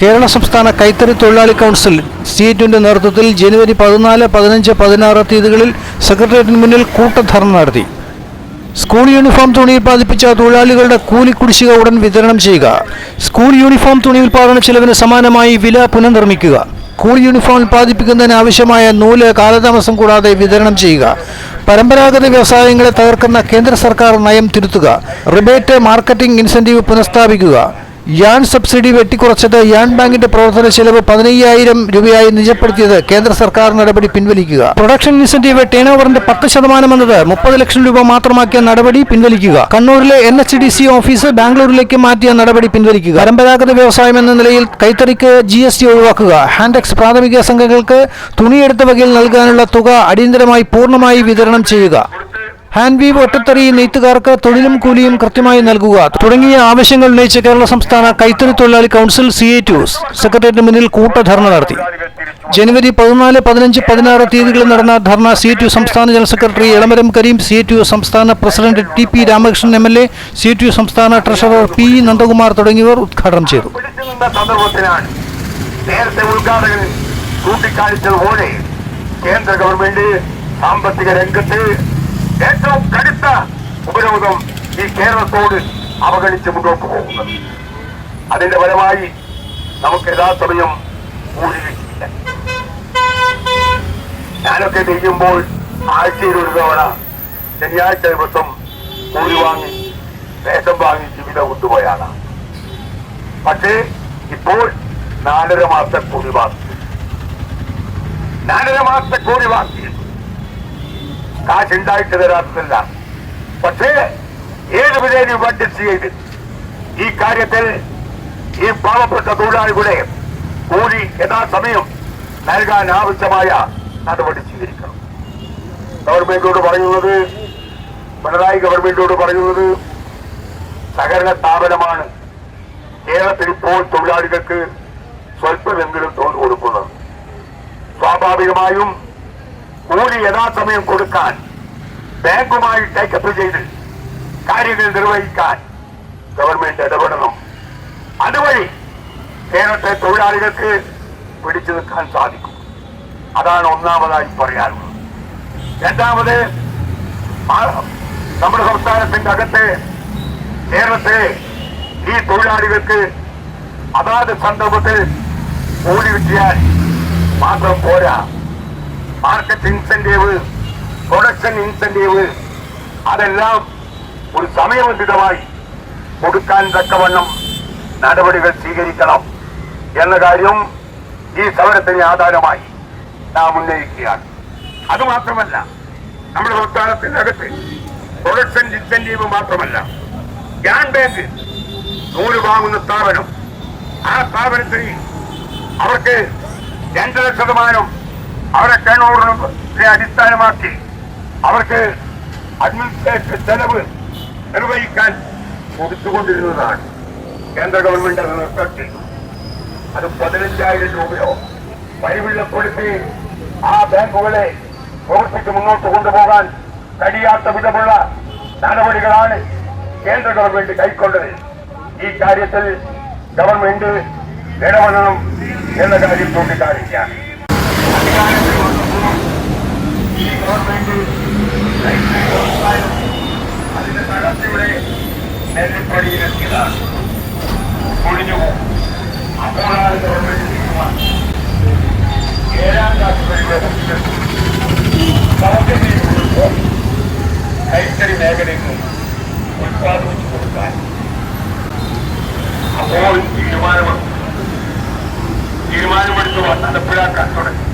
കേരള സംസ്ഥാന കൈത്തറി തൊഴിലാളി കൗൺസിൽ സി ടുവിന്റെ നേതൃത്വത്തിൽ ജനുവരി പതിനാല് പതിനഞ്ച് പതിനാറ് തീയതികളിൽ സെക്രട്ടേറിയറ്റിന് മുന്നിൽ കൂട്ടധർണ നടത്തി. സ്കൂൾ യൂണിഫോം തുണി ഉൽപ്പാദിപ്പിച്ച തൊഴിലാളികളുടെ കൂലി കുടിശ്ശിക ഉടൻ വിതരണം ചെയ്യുക. സ്കൂൾ യൂണിഫോം തുണി ഉൽപ്പാദന ചെലവിന് സമാനമായി വില പുനർനിർമ്മിക്കുക. സ്കൂൾ യൂണിഫോം ഉൽപ്പാദിപ്പിക്കുന്നതിന് ആവശ്യമായ നൂൽ കാലതാമസം കൂടാതെ വിതരണം ചെയ്യുക. പരമ്പരാഗത വ്യവസായങ്ങളെ തകർക്കുന്ന കേന്ദ്ര സർക്കാർ നയം തിരുത്തുക. റിബേറ്റ് മാർക്കറ്റിംഗ് ഇൻസെന്റീവ് പുനഃസ്ഥാപിക്കുക. യാൺ സബ്സിഡി വെട്ടിക്കുറച്ചത് യാൻ ബാങ്കിന്റെ പ്രവർത്തന ചെലവ് പതിനയ്യായിരം രൂപയായി നിജപ്പെടുത്തിയത് കേന്ദ്ര സർക്കാർ നടപടി പിൻവലിക്കുക. പ്രൊഡക്ഷൻ ഇൻസെന്റീവ് ടേൺ ഓവറിന്റെ പത്ത് ശതമാനം എന്നത് മുപ്പത് ലക്ഷം രൂപ മാത്രമാക്കിയ നടപടി പിൻവലിക്കുക. കണ്ണൂരിലെ N H D C office ബാംഗ്ലൂരിലേക്ക് മാറ്റിയ നടപടി പിൻവലിക്കുക. പരമ്പരാഗത വ്യവസായം എന്ന നിലയിൽ കൈത്തറിക്ക് ജി എസ് ടി ഒഴിവാക്കുക. ഹാൻഡെക്സ് പ്രാഥമിക സംഘങ്ങൾക്ക് തുണിയെടുത്ത വകയിൽ നൽകാനുള്ള തുക അടിയന്തരമായി പൂർണമായി വിതരണം ചെയ്യുക. ഹാൻഡ് വീവ് ഒറ്റത്തറി നെയ്ത്തുകാർക്ക് തൊഴിലും കൂലിയും കൃത്യമായി നൽകുക. തുടങ്ങിയ ആവശ്യങ്ങൾ ഉന്നയിച്ച് കേരള സംസ്ഥാന കൈത്തറി തൊഴിലാളി കൗൺസിൽ സി എ ടു സെക്രട്ടേറിയറ്റിന് മുന്നിൽ കൂട്ടധർണ നടത്തി. ജനുവരി പതിനാല് പതിനഞ്ച് പതിനാറ് തീയതികളിൽ നടന്ന ധർണ സി ടു സംസ്ഥാന general secretary Elamaram Kareem C to സംസ്ഥാന president T P Ramakrishnan M L A CITU സംസ്ഥാന ട്രഷറർ പി നന്ദകുമാർ തുടങ്ങിയവർ ഉദ്ഘാടനം ചെയ്തു. നേരത്തെ കേന്ദ്ര ഗവൺമെന്റ് സാമ്പത്തിക രംഗത്ത് ഏറ്റവും കടുത്ത ഉപരോധം ഈ കേരളത്തോട് അവഗണിച്ച് മുന്നോട്ട് പോകുന്നത്. അതിന്റെ ഫലമായി നമുക്ക് യഥാസമയം കിട്ടിയില്ല ഞാനൊക്കെ ചെയ്യുമ്പോൾ ആഴ്ചയിൽ ഒരു തവണ ശനിയാഴ്ച ദിവസം കൂലി വാങ്ങി വേഷം വാങ്ങി ജീവിതം കൊണ്ടുപോയാണ്. പക്ഷേ ഇപ്പോൾ നാലര മാസത്തെ കൂലി വാങ്ങി. നാലര മാസത്തെ കൂലി ബാക്കി കാശുണ്ടായിട്ട് തരാത്തതല്ല പക്ഷേ ഏത് വിധേനയും ബഡ്ജറ്റ് ചെയ്ത് ഈ കാര്യത്തിൽ ഈ പാവപ്പെട്ട തൊഴിലാളികളെ കൂലി യഥാസമയം നൽകാൻ ആവശ്യമായ നടപടി സ്വീകരിക്കണം. ഗവൺമെന്റിനോട് പറയുന്നത് പിണറായി ഗവൺമെന്റിനോട് പറയുന്നത് സഹകരണ സ്ഥാപനമാണ് കേരളത്തിൽ ഇപ്പോൾ തൊഴിലാളികൾക്ക് സ്വല്പമെങ്കിലും തൊഴിൽ കൊടുക്കുന്നത്. സ്വാഭാവികമായും കൂലി യഥാസമയം കൊടുക്കാൻ ബാങ്കുമായി ടേക്കപ്പ് ചെയ്ത് കാര്യങ്ങൾ നിർവഹിക്കാൻ ഗവൺമെന്റ് ഇടപെടണം. അതുവഴി കേരളത്തെ തൊഴിലാളികൾക്ക് പിടിച്ചു നിൽക്കാൻ സാധിക്കും. അതാണ് ഒന്നാമതായി പറയാനുള്ളത്. രണ്ടാമത് നമ്മുടെ സംസ്ഥാനത്തിന്റെ അകത്തെ കേരളത്തെ ഈ തൊഴിലാളികൾക്ക് അതാത് സന്ദർഭത്തിൽ കൂലി കിട്ടിയാൽ മാത്രം പോരാ. മാർക്കറ്റ് ഇൻസെന്റീവ് പ്രൊഡക്ഷൻ ഇൻസെന്റീവ് അതെല്ലാം ഒരു സമയബന്ധിതമായി കൊടുക്കാൻ തക്കവണ്ണം നടപടികൾ സ്വീകരിക്കണം എന്ന കാര്യം ഈ സമരത്തിന് ആധാരമായി നാം ഉന്നയിക്കുകയാണ്. അതുമാത്രമല്ല നമ്മുടെ സംസ്ഥാനത്തിനകത്ത് പ്രൊഡക്ഷൻ ഇൻസെന്റീവ് മാത്രമല്ല ഗ്യാൻ ബാങ്ക് നൂൽ വാങ്ങുന്ന സ്ഥാപനം ആ സ്ഥാപനത്തിന് അവർക്ക് രണ്ടര ശതമാനം അവരെ ടേൺ ഓവറിനെ അടിസ്ഥാനമാക്കി അവർക്ക് അഡ്മിനിസ്ട്രേഷൻ ചെലവ് നിർവഹിക്കാൻ കൊടുത്തുകൊണ്ടിരുന്നതാണ്. കേന്ദ്ര ഗവൺമെന്റ് അത് നിർത്തി അത് പതിനഞ്ചായിരം രൂപയോ വരിവില്ലപ്പെടുത്തി ആ ബാങ്കുകളെ പ്രവർത്തിച്ച് മുന്നോട്ട് കൊണ്ടുപോകാൻ കഴിയാത്ത വിധമുള്ള നടപടികളാണ് കേന്ദ്ര ഗവൺമെന്റ് കൈക്കൊണ്ടത്. ഈ കാര്യത്തിൽ ഗവൺമെന്റ് ഇടപെടണം എന്ന കാര്യം ചൂണ്ടിക്കാണിക്കുകയാണ്. അതിന്റെ തടസ്സയുടെ നെല്ലിപ്പടിയിലെത്തിയതാണ് ഒഴിഞ്ഞു അപ്പോഴാണ് ഗവൺമെന്റ് തീരുമാനം ഏഴാം ക്ലാസ് സൗജന്യ യൂണിഫോം കൈത്തറി മേഖലയിൽ ഉത്പാദിപ്പിച്ചു കൊടുക്കാൻ അപ്പോൾ തീരുമാനമെടുത്തു തീരുമാനമെടുത്ത് നടപ്പിലാക്കാൻ തുടങ്ങി